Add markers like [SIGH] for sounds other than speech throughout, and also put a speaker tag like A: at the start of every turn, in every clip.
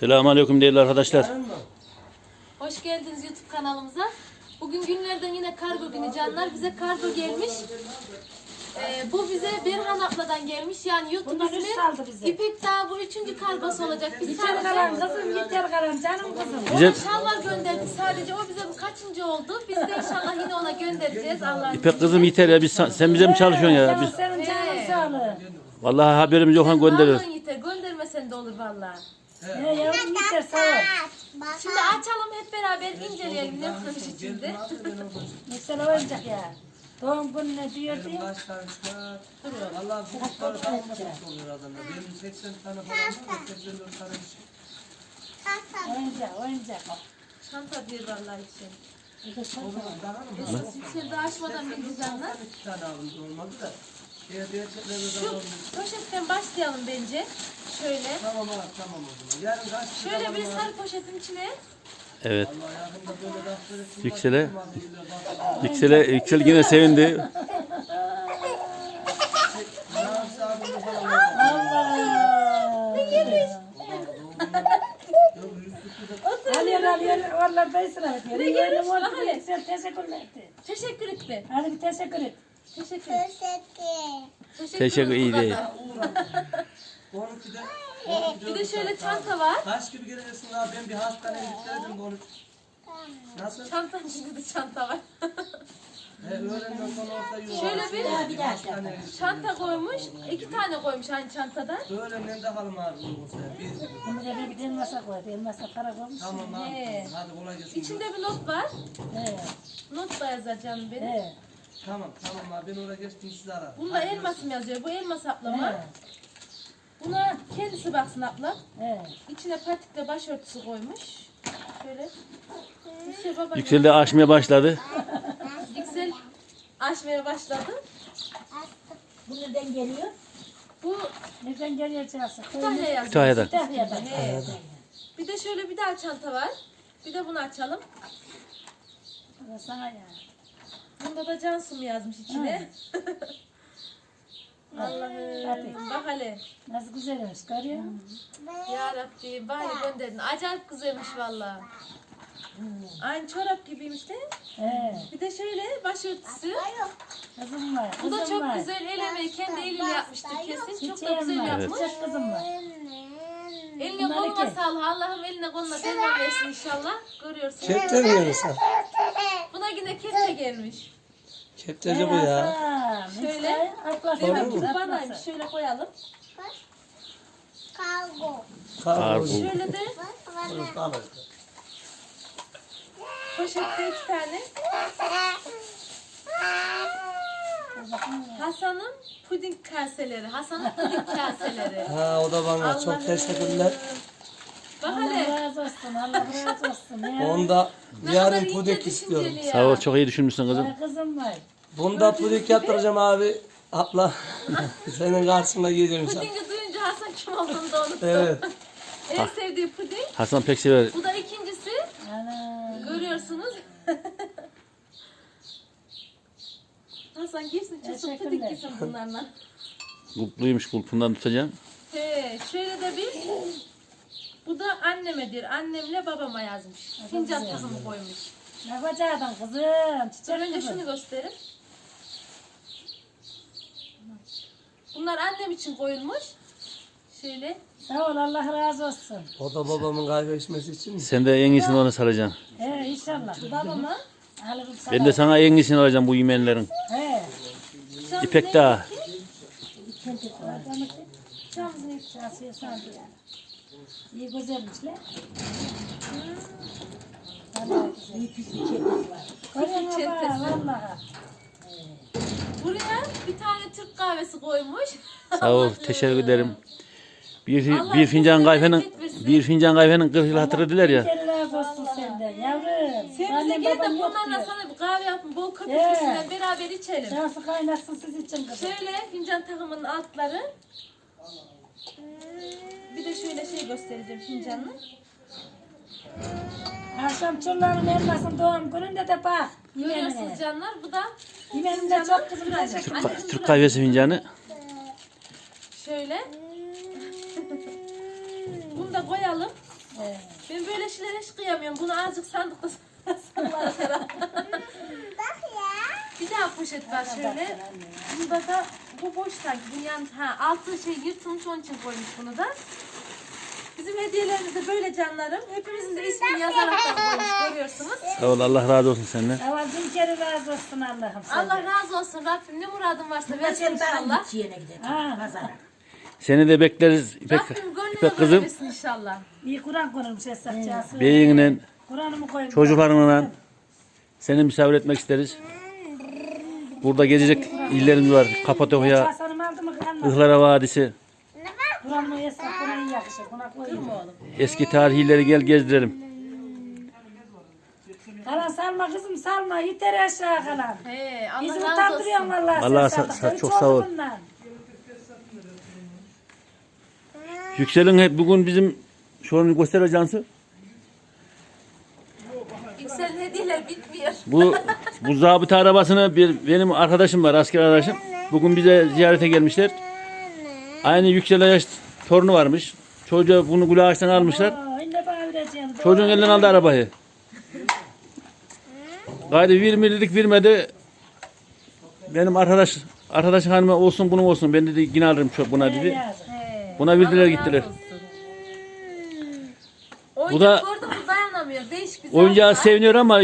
A: Selamünaleyküm değerli arkadaşlar.
B: Hoş geldiniz YouTube kanalımıza. Bugün günlerden yine kargo günü canlar. Bize kargo gelmiş. Ee, bu bize Berhan abladan gelmiş. Yani YouTube
C: bize.
B: İpek Dağı bu üçüncü kargosu olacak. Biz
C: Yeter kalan kızım yeter kalan canım kızım.
A: Bize
B: ona şalvar gönderdik sadece. O bize bu kaçıncı oldu? Biz de inşallah yine ona göndereceğiz Allah'ın
A: İpek kızım yeter ya biz sen bize mi çalışıyorsun ya? Biz
C: Senin canın sağlığı.
A: vallahi haberimiz yok han gönderiyoruz.
B: Vallahi yeter. Göndermesen de olur vallahi.
C: He yavrum yeter sağ ol.
B: Şimdi açalım hep beraber inceleyelim ne varmış içinde.
C: Mesela oyuncak ya. Doğum gününe diyordu ya.
D: Baştan çıkar. Allah bu kutları kalmasın oluyor adamda. Benim 80 tane falan var da 84 tane bir şey.
C: Oyuncak oyuncak.
B: Çanta diyor vallahi için.
C: Bir
D: O zaman daha mı?
B: İçeride açmadan bir canlar.
D: İki tane alındı olmadı da.
B: Şu poşetten başlayalım bence. Şöyle.
D: Tamam abi tamam o zaman. Yarın kaç
B: Şöyle bir sarı poşetin içine.
A: Evet. Yüksele. Yüksele, Yüksel yine sevindi.
C: Teşekkürler etti.
B: Teşekkür etti.
C: Hadi bir teşekkür et.
B: Teşekkür Teşekkür.
A: Teşekkür iyi değil.
B: kadar.
D: 12'de 12'de
B: Bir de şöyle çanta var.
D: Kaç gibi geleceksin abi? Ben bir hastaneye gittim 13. Nasıl?
B: Çantanın içinde de çanta var.
D: He, sonra iyi olur.
B: Şöyle bir-
D: bir hastaneye gittim.
B: Çanta koymuş. iki tane koymuş aynı çantadan.
D: Öğlenden de halım abi uygunsa. Bir,
C: Bunu da bir elmasa koy. Elmasa para koymuş.
D: tamam abi. Hadi kolay gelsin.
B: İçinde bir not var.
C: He.
B: Not da yazar canım benim.
C: He.
D: Tamam tamam abi ben oraya geçtim sizi ararım.
B: Bunda elmasım yazıyor. Bu elmas ablama.
C: He.
B: Buna kendisi baksın abla.
C: He.
B: İçine patikle başörtüsü koymuş. Şöyle. Yüksel baba.
A: Yüksel de aşmaya başladı. [LAUGHS]
B: Yüksel açmaya başladı.
C: Bu neden geliyor?
B: Bu
C: Neden geliyor çarşı?
B: Kütahya yazıyor.
A: Kütahya'dan.
C: Kütahya'dan.
B: He. Bir de şöyle bir daha çanta var. Bir de bunu açalım.
C: Bu da Sana ya.
B: Bunda da Cansu mu yazmış içine? [LAUGHS] Allah'ım. Bak hele.
C: Nasıl güzelmiş görüyor musun?
B: Ya Rabbi bari gönderdin. Acayip güzelmiş valla. Aynı çorap gibiymiş de.
C: He.
B: Bir de şöyle başörtüsü.
C: Kızım var.
B: Bu da
C: kızım
B: çok
C: var.
B: güzel el emeği kendi eliyle yapmıştır kesin. Çok da
C: Çiçeğim
B: güzel
C: var.
B: yapmış.
C: Çiçek kızım var.
B: Eline
C: Bunlar
B: koluna
C: iki.
B: sağlık. Allah'ım eline koluna devre versin inşallah. Görüyorsun.
D: Yiyorsun?
B: Buna yine kepçe gelmiş.
D: Kepçeci bu ya.
B: Şöyle. Bu
C: atlasın.
B: banaymış. Şöyle koyalım.
A: Kargo.
B: Şöyle de poşette iki tane. Hasan'ın puding kaseleri. Hasan'ın puding kaseleri.
D: Ha o da bana çok
B: Allah'ım.
D: teşekkürler.
B: Bak
C: Allah
B: hele.
C: razı olsun. Allah razı olsun. [LAUGHS] Ya.
D: Onda
B: Ne kadar
D: yarın
B: ince
D: pudek istiyorum.
B: düşünceli ya.
A: Sağ ol çok iyi düşünmüşsün kızım.
C: Ya kızım var.
D: Bunda pudek yaptıracağım abi. Abla [LAUGHS] senin karşında yiyeceğim inşallah.
B: Pudingi duyunca Hasan kim olduğunu da unuttu.
D: Evet. [LAUGHS]
B: En sevdiği puding.
A: Hasan pek sever.
B: Bu da ikincisi.
C: Ana.
B: Görüyorsunuz. Hasan girsin çıksın
C: Teşekkürler.
B: puding gitsin bunlarla.
A: Kulpluymuş kulpundan tutacağım.
B: He, şöyle de bir. Bu da annemedir. Annemle babama yazmış. Fincan kızımı koymuş.
C: Ne yapacaksın kızım? Çiçek
B: önce
C: kızım.
B: şunu gösterin. Bunlar annem için koyulmuş. Şöyle.
C: Sağ ol Allah razı olsun.
D: O da babamın kahve içmesi için mi?
A: Sen de en iyisini ona saracaksın.
C: He inşallah.
B: Babama.
C: Alırım sana.
A: Ben de sana en iyisini alacağım bu yemenlerin.
C: He.
B: Cam
A: İpek Dağı.
C: İkinci adamı
B: Cam ne-
C: çarşıya sardı ya. İyi güzelmişler. Vallahi güzel. İyi pis var. Görüyor musun
B: Çetesi.
C: bak, Vallahi.
B: Buraya bir tane Türk kahvesi koymuş.
A: Sağ ol teşekkür ederim. Bir,
B: Allah
A: bir fincan
B: hepsine
A: kahvenin
B: bereket versin.
A: bir fincan kahvenin 40 yıl hatırı diler ya.
C: Allah olsun senden yavrum.
B: Sen bize
C: Annem
B: gel de
C: babam yok
B: bunlarla
C: diyor.
B: sana bir kahve yapın. Bol köpük
C: He.
B: üstünden beraber içelim.
C: Şansı kaynatsın siz için kızım.
B: Şöyle fincan takımının altları. Bir de şöyle şey göstereceğim fincanını.
C: Akşam çulların elmasın doğum gününde de bak.
B: Görüyorsunuz
C: Yemeğine.
B: canlar. Bu da
C: Yemeğim de çok kızım teşekkür
B: Anne.
A: Türk kahvesi fincanı.
B: Şöyle. Bunu da koyalım. Ben böyle şeylere hiç kıyamıyorum. Bunu azıcık sandıkta [LAUGHS] sallarım herhalde. Bir daha poşet var şöyle. Bunda da bu boş sanki. Dünyanın ha, altı şey yırtılmış onun için koymuş bunu da. Bizim hediyelerimiz de böyle canlarım. Hepimizin de ismini yazarak da [LAUGHS] koymuş görüyorsunuz.
A: Sağ ol Allah razı olsun senden.
C: Ama bin kere razı olsun Allah'ım.
B: Allah razı olsun Rabbim ne muradın varsa versin inşallah.
C: Ha, pazara.
A: Seni de bekleriz İpek,
B: Rabbim gönlüne
A: İpek kızım.
B: versin inşallah.
C: İyi Kur'an konulmuş esnafçası.
A: Beyinle,
C: Kur'an'ımı koymuş.
A: çocuklarınla seni misafir etmek isteriz. Burada gezecek illerimiz var. Kapadokya. Ihlara Vadisi. Eski tarihleri gel gezdirelim.
C: Kalan salma kızım salma. Yeter aşağı kalan.
B: He, Allah
C: Bizi utandırıyorsun vallahi.
A: Vallahi
C: sen Sen
A: çok sağ ol. Yüksel'in hep bugün bizim şu an göster ajansı.
B: Yüksel'in hediyeler bitmiyor.
A: Bu bu zabıta arabasını bir benim arkadaşım var asker arkadaşım. Bugün bize ziyarete gelmişler. Aynı Yüksel'e yaş torunu varmış. Çocuğa bunu gül ağaçtan almışlar. Çocuğun elinden aldı arabayı. Gayrı vermelilik vermedi. Benim arkadaş arkadaşın hanıma olsun bunun olsun. Ben dedi yine alırım çok buna dedi. Buna verdiler gittiler. Bu da-. Oyuncağı seviniyor ama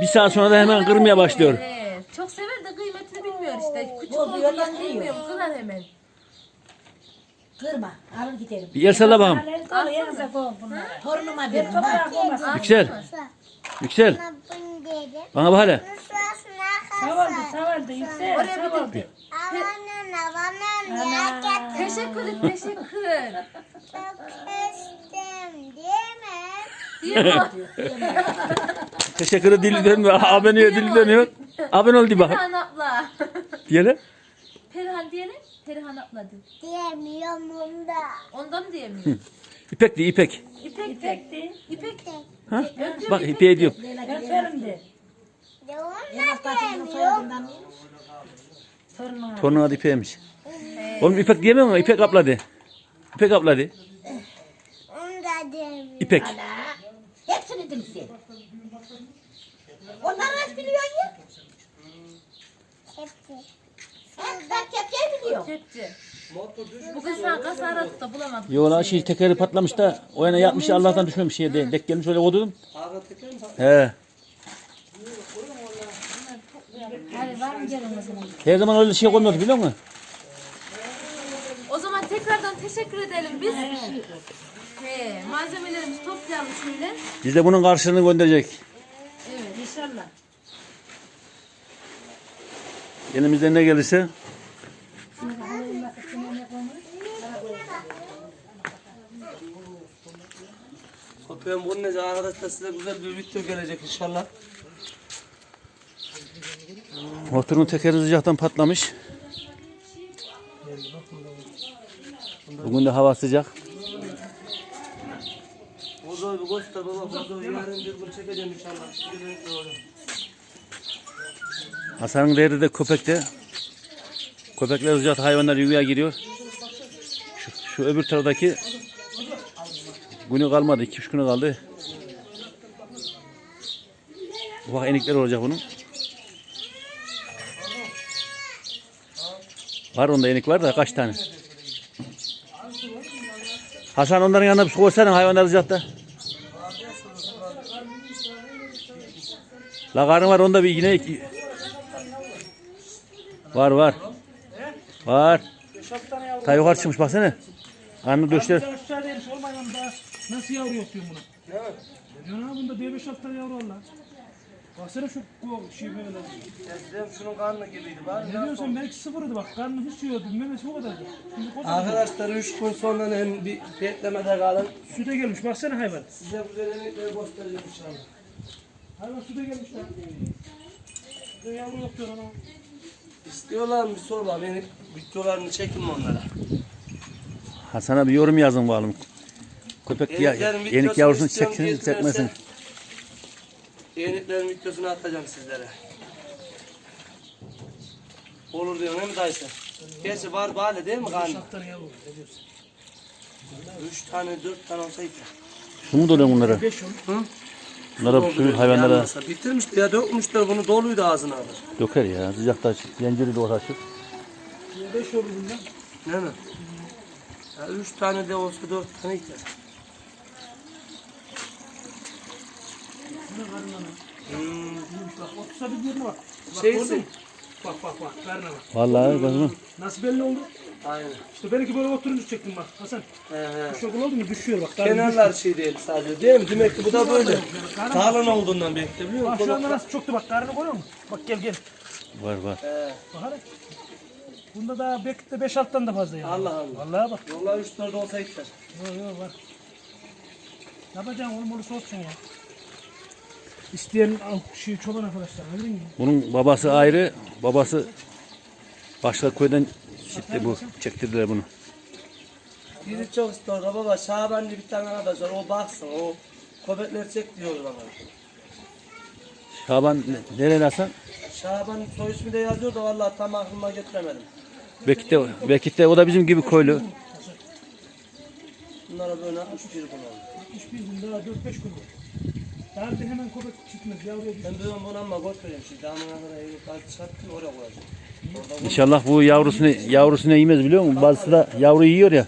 A: bir saat sonra da hemen kırmaya başlıyor.
B: He, çok sever de kıymetini bilmiyor işte. Küçük
E: Bozuyor,
B: olduğundan
E: yandırıyor.
B: bilmiyor. Kırar hemen.
E: Kırma, alır giderim.
A: Bir el salla bakalım.
C: Yazık o bunlara.
E: Torunuma
C: Bir
E: verin.
C: toprağa koymasın.
A: Yüksel. Yüksel. Bana bak hele.
C: Savaldı savaldı yüksel.
B: Oraya bir
C: Savaldı.
B: de-
C: Ana.
B: Teşekkür et, teşekkür. Değil mi?
A: Teşekkür [LAUGHS] ederim. Dili dönmüyor. Abone dili dönüyor. Abone ol diye bak.
B: Perihan abla.
A: Diyelim.
B: Perihan diyelim. Perihan abla de.
E: Diyemiyorum bunda.
B: Ondan mı diyemiyor?
A: İpek de İpek.
B: İpek de.
C: İpekti.
B: İpek.
A: Ha? Bak İpek'e diyor.
C: Öperim de.
E: En alttaki soyadından
C: Torunuma.
A: Torunun adı İpek'miş. Oğlum İpek diyemiyor mu? İpek abla de. İpek abla de. İpek.
E: hepsini dinsin. Onlar nasıl biliyor ya? Ha, Ben kepçeyi biliyorum.
B: Kepçe. Bugün sana kasa aradık da bulamadık.
A: Yo lan şey tekeri patlamış da o yana yapmış Allah'tan düşmemiş şeye de. Dek gelmiş öyle kodum. He.
C: Hadi var mı gelin o zaman?
A: Her zaman öyle şey koymuyordu biliyor musun?
B: O zaman tekrardan teşekkür edelim biz. He, malzemelerimizi toplayalım şöyle.
A: Biz de bunun karşılığını gönderecek.
C: İnşallah.
A: Elimizden ne gelirse.
D: Ben bunun nece arkadaşlar size güzel bir video gelecek inşallah.
A: Motorun tekeri sıcaktan patlamış. Bugün de hava sıcak.
D: Bir göster baba. Bozoyu yarın bir gün çekeceğim inşallah.
A: Hasan'ın değeri de köpekte. Köpekler sıcak hayvanlar yuvaya giriyor. Şu, şu öbür taraftaki günü kalmadı. 2-3 günü kaldı. Ufak enikler olacak bunun. Var onda enik var da kaç tane? Hasan onların yanına bir su koysana hayvanlar sıcakta. La karın var onda bir yine iki... Var var. Var. Ta yukarı çıkmış baksana. Karnı döşler.
F: Aşağı değilmiş olmayan da nasıl yavru.
D: Ne var?
F: Diyorsun ha bunda diye 5 tane yavru var lan. Baksana şu bu şey böyle.
D: Eskiden şunun karnı gibiydi. Var
F: Ne diyorsun belki sıfırdı bak karnı hiç yiyordu memesi bu kadardı.
D: Arkadaşlar 3 gün sonra hem bir beklemede kalın.
F: Süte gelmiş baksana hayvan.
D: Size güzel emekleri göstereceğim inşallah.
F: Hayvan süte gelmiş lan. Burada yavru yok diyor ana.
D: İstiyorlar mı bir sor bana. Benim videolarını çekin mi onlara?
A: Hasan'a bir yorum yazın bakalım. Köpek ya,
D: Yeniklerin
A: yenik
D: videosunu
A: yavrusunu
D: istiyorum
A: çeksin
D: diye
A: çekmesin.
D: Yeniklerin videosunu atacağım sizlere. Olur diyorsun değil mi dayısı? Gerçi var bari değil mi karnı?
F: Dört tane yavru ne diyorsun?
D: 3 tane 4 tane olsa yeter.
A: Su mu doluyor bunlara?
F: 5 olur.
A: Bunlara suyu hayvanlara
D: Yanmasa. Bitirmişti ya dökmüşler bunu doluydu ağzına kadar.
A: döker ya. Sıcakta açık. Zinciri de orta açık.
F: 5 olur bundan.
D: Değil mi? Ya üç tane de olsa dört tane yeter. Hmm.
F: Bak otursa bir yerine bak. Bak
D: Şeysi.
F: gördün mü? Bak bak bak. Karnına bak.
A: Vallahi kızım.
F: Nasıl belli oldu?
D: Aynen.
F: İşte benimki böyle oturunca çektim bak. Hasan.
D: He he.
F: Bu şokul oldu mu düşüyor bak.
D: Kenarlar şey değil sadece değil mi? Demek ki bu da böyle. Kalın olduğundan belki de biliyor
F: düşüyor. Bak
D: musun?
F: şu anda nasıl çöktü bak. Karnını koyuyor mu? Bak gel gel.
A: Var var.
D: He.
F: Bak hadi. Bunda da belki de 5-6'dan da fazla yani.
D: Allah Allah.
F: Vallahi bak.
D: Vallahi üç dört olsa yeter.
F: Yok yok var. Ne yapacaksın oğlum olursa olsun ya. İsteyen al şey çoban arkadaşlar bileyim ya.
A: Bunun babası ayrı. Babası başka köyden gitti bu. Çektirdiler bunu.
D: Biri çok istiyor baba Şabanlı bir tane arkadaş var o baksın o köpekler çek diyor bana.
A: Şaban ne- nereye Hasan?
D: Şaban soy ismi de yazıyor da vallahi tam aklıma getiremedim.
A: Belki de, belki de o da bizim gibi köylü.
D: Bunlara böyle 61 gün oldu.
F: 61 gün daha 4-5 gün var. Daha bir hemen köpek çıkmaz yavruya düşer.
D: Ben diyorum bunu ama götüreyim şimdi damına kadar evi kaç çıkarttım oraya koyacağım. Orada
A: İnşallah bu yavrusunu yavrusunu yemez biliyor musun? Bazısı da yavru yiyor ya.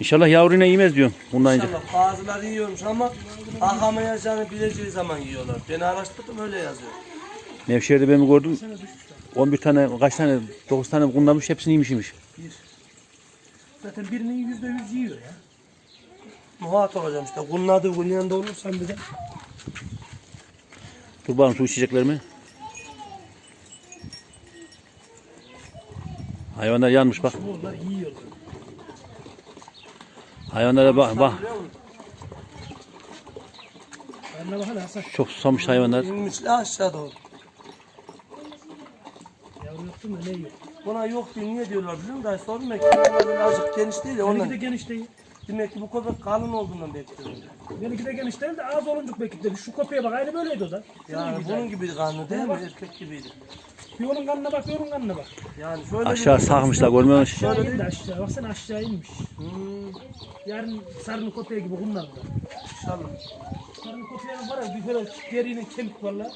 A: İnşallah yavrunu yemez diyorum bundan önce.
D: İnşallah bazıları yiyormuş ama akamayacağını bileceği zaman yiyorlar. Ben araştırdım öyle yazıyor.
A: Nevşehir'de ben gördüm. 11 tane kaç tane 9 tane kullanmış hepsini yemiş yemiş.
F: Zaten birinin %100 yiyor ya.
D: Muhat olacağım işte. Bunun adı bunun yanında olursam bir de.
A: Dur bakalım su içecekler mi? Hayvanlar yanmış bak.
F: Onlar yiyorlar.
A: Hayvanlara bak bak.
D: Biliyor musun?
F: Karnına bak hele Hasan.
A: Çok susamış hayvanlar.
D: İnmişler aşağı doğru.
F: Yavru yoktu mu ne yiyor?
D: Buna yok diye niye diyorlar biliyor musun? Daha sorma ki. Kenarları azıcık geniş değil ya
F: Benimki de
D: ondan.
F: geniş değil.
D: Demek ki bu köpek kalın olduğundan bekliyorum.
F: Benimki de geniş değil de az olunca belki de. Şu köpeğe bak aynı böyleydi o da.
D: Yani bunun gibi kanlı değil mi? Erkek gibiydi.
F: Bir onun kanına bak bir onun kanına bak.
D: Yani şöyle
A: Aşağı
D: bir-
A: sarkmışlar görmüyor musun?
F: Aşağı indi aşağı. Baksana aşağı inmiş.
D: Hmm,
F: Yarın sarılı köpeği gibi bunlar da.
D: inşallah.
F: Sarılı köpeğinin var ya bir böyle deriyle kemik var la.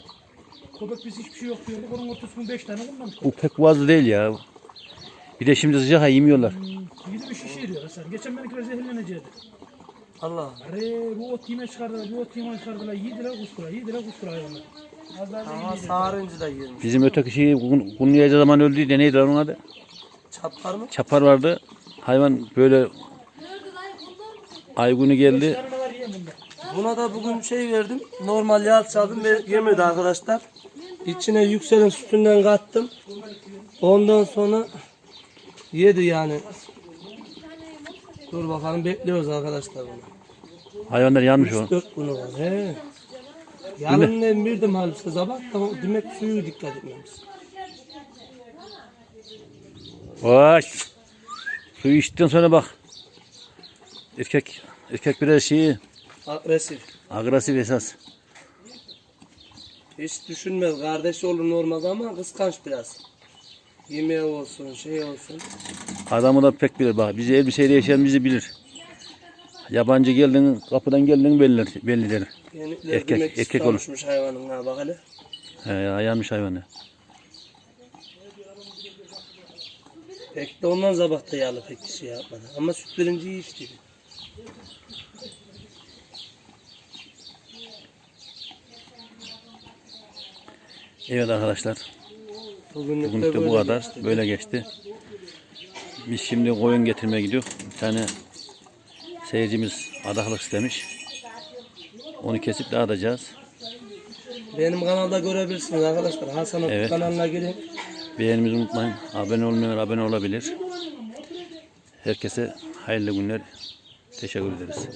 F: Köpek biz hiçbir şey yok diyorduk. Onun ortasını 5 tane kullanmış.
A: Bu pek boğazlı değil ya. Bir de şimdi sıcak ha yemiyorlar.
F: Yedi bir şişe yiyor Hasan. Geçen benimkiler zehirlenecekti.
D: Allah.
F: Arre bu ot yeme çıkardılar, bu ot yeme çıkardılar. Yediler kuskura, yediler kuskura hayvanlar. Az daha
D: Ama
F: zehirleyecek.
D: sarınca da yermiş.
A: Bizim öteki şeyi kun- kunlayacağı zaman öldü de neydi lan onun adı?
D: Çapar mı?
A: Çapar vardı. Hayvan böyle geldi.
F: Var yiyen bunda.
D: Buna da bugün şey verdim. Normal yağ çaldım ve yemedi arkadaşlar. İçine yükselen sütünden kattım. Ondan sonra yedi yani. Dur bakalım bekliyoruz arkadaşlar bunu.
A: Hayvanlar yanmış o.
D: 4 günü var. He. Yalın birdim halbuki sabah tamam demek suyu dikkat etmemiz.
A: Vay. Suyu içtikten sonra bak. Erkek erkek biraz şeyi
D: Agresif.
A: agresif esas.
D: Hiç düşünmez. Kardeşi olur normal ama kıskanç biraz. Yemeği olsun, şey olsun.
A: Adamı da pek bilir bak. Bizi elbiseyle yaşayan bizi bilir. Yabancı geldin kapıdan geldin belli, bellidir.
D: Yenikler
A: Erkek- erkek olur.
D: hayvanın ha bak hele.
A: He, ya, yanmış hayvanı.
D: Pek de ondan sabah da yağlı pek şey yapmadı. Ama süt verince iyi içti.
A: Evet arkadaşlar.
D: Bugünlük,
A: Bugünlük de bu
D: böyle
A: kadar.
D: geçti.
A: Böyle geçti. Biz şimdi koyun getirmeye gidiyoruz. Bir tane seyircimiz adaklık istemiş. Onu kesip dağıtacağız.
D: Benim kanalda görebilirsiniz arkadaşlar. Hasan
A: Evet.
D: kanalına girin.
A: Beğenimizi unutmayın. Abone olmayanlar abone olabilir. Herkese hayırlı günler. Teşekkür ederiz.